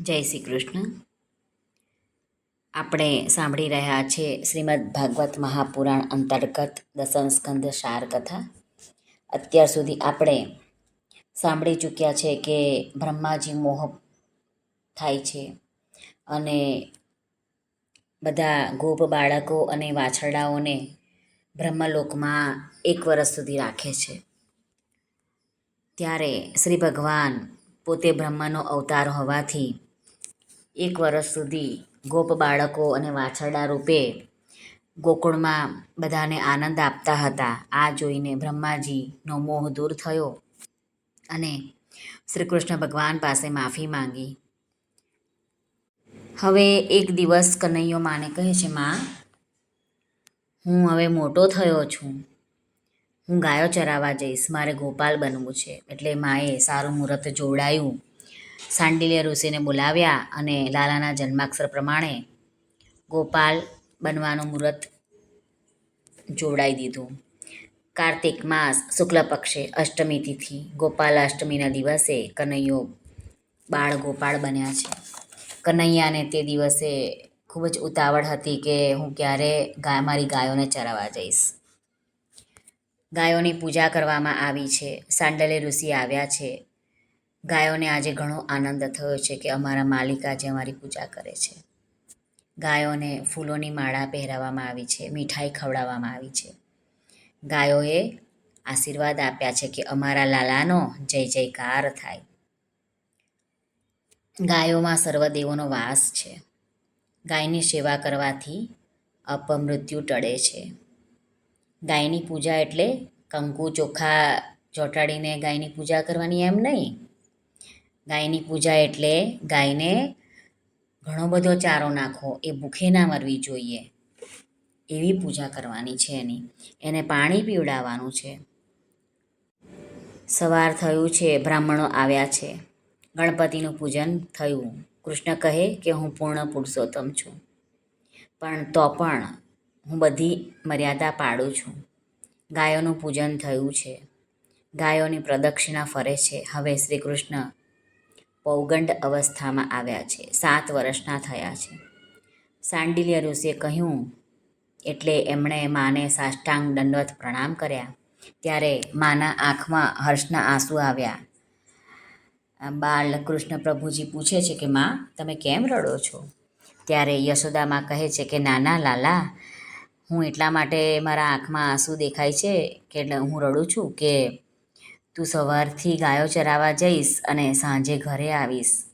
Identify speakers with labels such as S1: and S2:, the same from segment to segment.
S1: જય શ્રી કૃષ્ણ. આપણે સાંભળી રહ્યા છીએ શ્રીમદ ભાગવત મહાપુરાણ અંતર્ગત દસમ સ્કંદ સાર કથા અત્યાર સુધી આપણે સાંભળી ચૂક્યા છે કે બ્રહ્માજી મોહ થાય છે અને બધા ગોપ બાળકો અને વાછરડાઓને બ્રહ્મલોકમાં એક વર્ષ સુધી રાખે છે. ત્યારે શ્રી ભગવાન પોતે બ્રહ્માનો અવતાર હોવાથી એક વર્ષ સુધી ગોપ બાળકો અને વાછરડા રૂપે ગોકુળમાં બધાને આનંદ આપતા હતા. આ જોઈને બ્રહ્માજીનો મોહ દૂર થયો અને શ્રી કૃષ્ણ ભગવાન પાસે માફી માંગી. હવે એક દિવસ કનૈયો માને કહે છે, માં, હું હવે મોટો થયો છું. હું ગાયો ચરાવવા જઈશ. મારે ગોપાલ બનવું છે. એટલે માએ સારું મુહૂર્ત જોડાયું. સાંડિલ્ય ઋષિને બોલાવ્યા અને લાલાના જન્માક્ષર પ્રમાણે ગોપાલ બનવાનું મુહૂર્ત જોડાઈ દીધું. કાર્તિક માસ શુક્લ પક્ષે અષ્ટમી તિથિ, ગોપાલ અષ્ટમીના દિવસે કનૈયો બાળ ગોપાળ બન્યા છે. કનૈયાને તે દિવસે ખૂબ જ ઉતાવળ હતી કે હું ક્યારે ગાય મારી ગાયોને ચરાવવા જઈશ. ગાયોની પૂજા કરવામાં આવી છે. સાંડલે ઋષિ આવ્યા છે. ગાયોને આજે ઘણો આનંદ થયો છે કે અમારા માલિક આજે અમારી પૂજા કરે છે. ગાયોને ફૂલોની માળા પહેરાવવામાં આવી છે, મીઠાઈ ખવડાવવામાં આવી છે. ગાયોએ આશીર્વાદ આપ્યા છે કે અમારા લાલાનો જય જયકાર થાય. ગાયોમાં સર્વદેવોનો વાસ છે. ગાયની સેવા કરવાથી અપમૃત્યુ ટળે છે. ગાયની પૂજા એટલે કંકુ ચોખા ચોંટાડીને ગાયની પૂજા કરવાની એમ નહીં ગાયની પૂજા એટલે ગાયને ઘણો બધો ચારો નાખો, એ ભૂખે ના મરવી જોઈએ. એવી પૂજા કરવાની છે એની. એને પાણી પીવડાવવાનું છે. સવાર થયું છે, બ્રાહ્મણો આવ્યા છે. ગણપતિનું પૂજન થયું. કૃષ્ણ કહે કે હું પૂર્ણ પુરુષોત્તમ છું. પણ તો પણ હું બધી મર્યાદા પાડું છું. ગાયોનું પૂજન થયું છે. ગાયોની પ્રદક્ષિણા ફરે છે. હવે શ્રી કૃષ્ણ પૌગંડ અવસ્થામાં આવ્યા છે. સાત વર્ષના થયા છે. સાંડિલ્ય ઋષિએ કહ્યું, એટલે એમણે માને સાષ્ટાંગ દંડવત પ્રણામ કર્યા. ત્યારે માના આંખમાં હર્ષના આંસુ આવ્યા. બાલકૃષ્ણ પ્રભુજી પૂછે છે કે, માં, તમે કેમ રડો છો? ત્યારે યશોદામાં કહે છે કે, નાના લાલા, હું એટલા માટે મારા આંખમાં આંસુ દેખાય છે કે હું રડું છું કે તું સવારથી ગાયો ચરાવવા જઈશ અને સાંજે ઘરે આવીશ.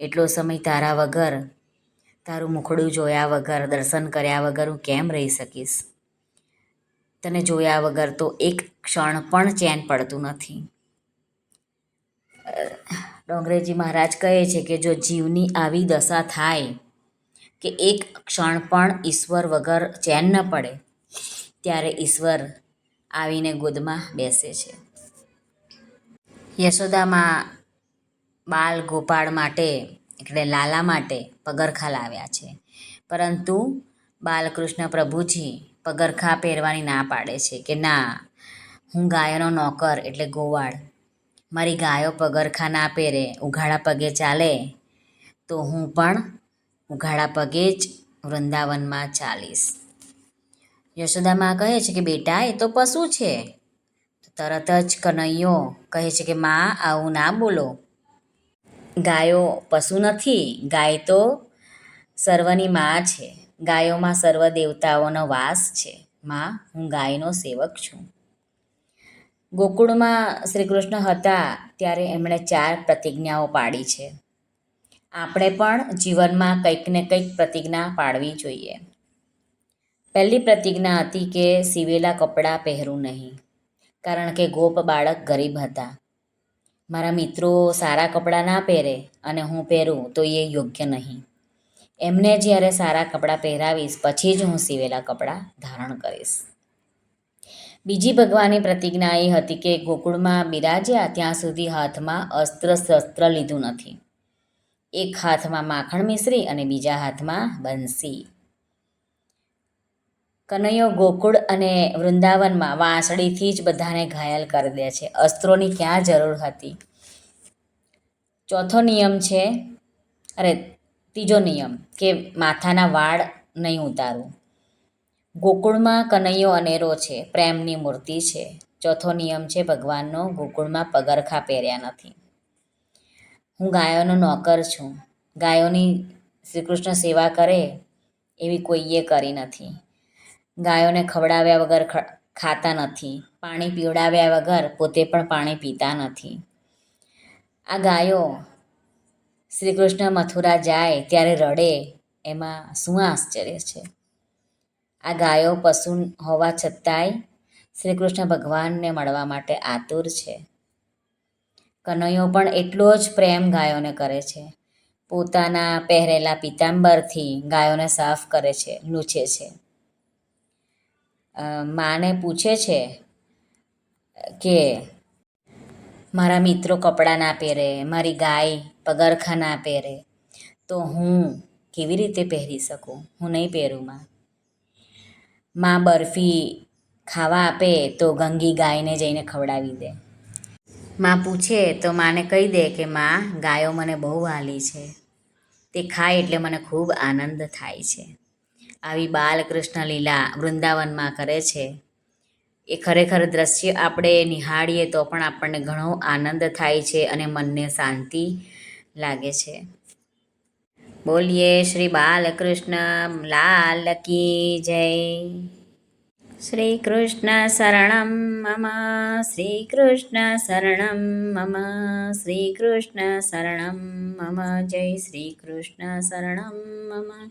S1: એટલો સમય તારા વગર, તારું મુખડું જોયા વગર, દર્શન કર્યા વગર હું કેમ રહી શકીશ? તને જોયા વગર તો એક ક્ષણ પણ ચેન પડતું નથી. ડોંગરેજી મહારાજ કહે છે કે જો જીવની આવી દશા થાય, કે એક ક્ષણ પણ ઈશ્વર વગર ચેન ન પડે, ત્યારે ઈશ્વર આવીને ગોદમાં બેસે છે. યશોદામાં બાલ ગોપાળ માટે, એટલે લાલા માટે પગરખા લાવ્યા છે. પરંતુ બાલકૃષ્ણ પ્રભુજી પગરખા પહેરવાની ના પાડે છે કે ના, હું ગાયનો નોકર એટલે ગોવાળ. મારી ગાયો પગરખા ના પહેરે, ઉઘાડા પગે ચાલે, તો હું પણ ઉઘાડા પગે જ વૃંદાવનમાં ચાલીશ. યશોદામાં કહે છે કે, બેટા, એ તો પશુ છે. તરત જ કનૈયો કહે છે કે, માં, આવું ના બોલો. ગાયો પશુ નથી, ગાય તો સર્વની માં છે. ગાયોમાં સર્વ દેવતાઓનો વાસ છે. માં, હું ગાયનો સેવક છું. ગોકુળમાં શ્રી કૃષ્ણ હતા ત્યારે એમણે ચાર પ્રતિજ્ઞાઓ પાડી છે. આપણે પણ જીવનમાં કંઈક ને કંઈક પ્રતિજ્ઞા પાડવી જોઈએ. પહેલી પ્રતિજ્ઞા હતી કે સીવેલા કપડાં પહેરું નહીં. કારણ કે ગોપ બાળક ગરીબ હતા. મારા મિત્રો સારા કપડાં ના પહેરે અને હું પહેરું તો એ યોગ્ય નહીં. એમને જ્યારે સારા કપડાં પહેરાવીશ, પછી જ હું સીવેલા કપડાં ધારણ કરીશ. બીજી ભગવાનની પ્રતિજ્ઞા એ હતી કે ગોકુળમાં બિરાજ્યા ત્યાં સુધી હાથમાં અસ્ત્ર શસ્ત્ર લીધું નથી. એક હાથમાં માખણ મિશ્રી અને બીજા હાથમાં બંસી. કનૈયો ગોકુળ અને વૃંદાવનમાં વાંસળીથી જ બધાને ઘાયલ કરી દે છે. અસ્ત્રોની ક્યાં જરૂર હતી? ચોથો નિયમ છે, અરે, ત્રીજો નિયમ કે માથાના વાળ નહીં ઉતારવું. ગોકુળમાં કનૈયો અનેરો છે, પ્રેમની મૂર્તિ છે. ચોથો નિયમ છે, ભગવાનનો ગોકુળમાં પગરખા પહેર્યા નથી. હું ગાયોનો નોકર છું. ગાયોની શ્રી કૃષ્ણ સેવા કરે એવી કોઈએ કરી નથી. ગાયોને ખવડાવ્યા વગર ખાતા નથી. પાણી પીવડાવ્યા વગર પોતે પણ પાણી પીતા નથી. આ ગાયો શ્રી કૃષ્ણ મથુરા જાય ત્યારે રડે, એમાં શું આશ્ચર્ય છે? આ ગાયો પશુ હોવા છતાંય શ્રી કૃષ્ણ ભગવાનને મળવા માટે આતુર છે. કનૈયો પણ એટલો જ પ્રેમ ગાયોને કરે છે. પોતાના પહેરેલા પિતાંબરથી ગાયોને સાફ કરે છે, લૂછે છે. માને પૂછે છે કે મારા મિત્રો કપડાં ના પહેરે, મારી ગાય પગરખા ના પહેરે, તો હું કેવી રીતે પહેરી શકું? હું નહીં પહેરું માં. માં બરફી ખાવા આપે તો ગંગી ગાયને જઈને ખવડાવી દે. માં પૂછે તો માને કહી દે કે, માં, ગાયો મને બહુ વાલી છે. તે ખાય એટલે મને ખૂબ આનંદ થાય છે. આવી બાલકૃષ્ણ લીલા વૃંદાવનમાં કરે છે. એ ખરેખર દ્રશ્ય આપણે નિહાળીએ તો પણ આપણને ઘણો આનંદ થાય છે અને મનને શાંતિ લાગે છે. બોલીએ, શ્રી બાલકૃષ્ણ, લાલ કી જય. શ્રી કૃષ્ણ શરણમ મમ, શ્રી કૃષ્ણ શરણમ મમ, શ્રી કૃષ્ણ શરણમ મમ, જય શ્રી કૃષ્ણ શરણમ મમ.